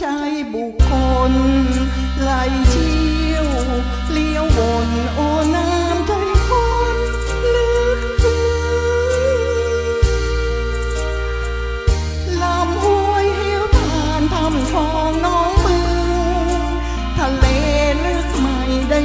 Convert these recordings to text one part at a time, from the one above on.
ใจบุคคลไหลเชี่ยวเลี้ยววนโอน้ำใจคนลึกซึ้งลำห้วยเหวผ่านทำทองน้องบึงทะเลลึกไม่ได้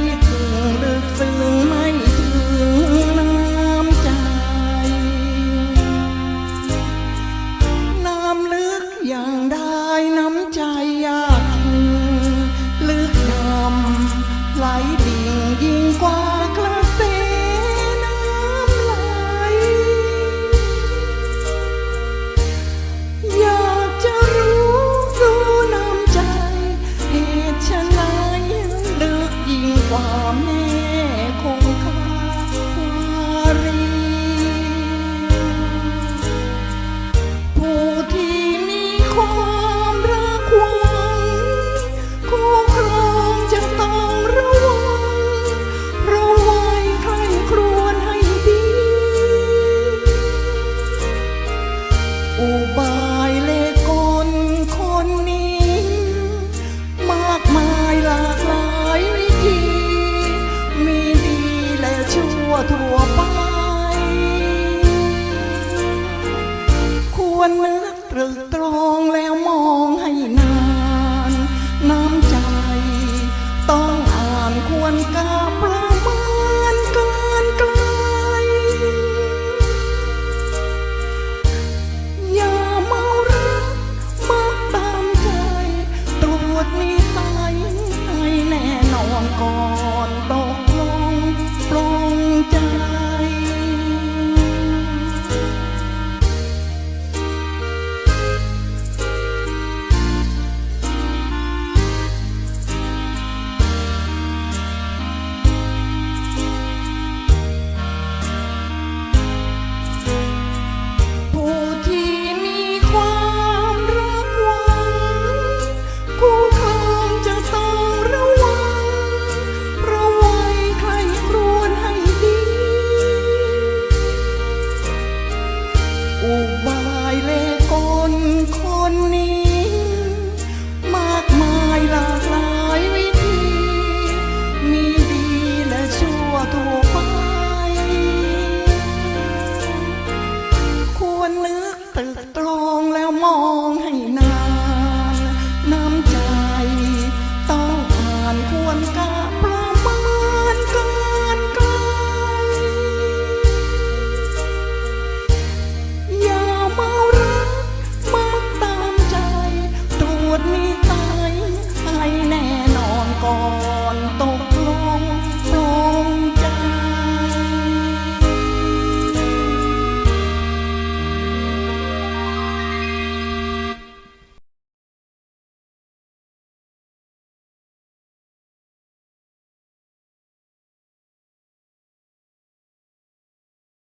อุบายเลกลคนนี้ มากมายหลากหลายวิธี มีดีและชั่วทั่วไป ควรนึกตรึกตรองแล้วมอง o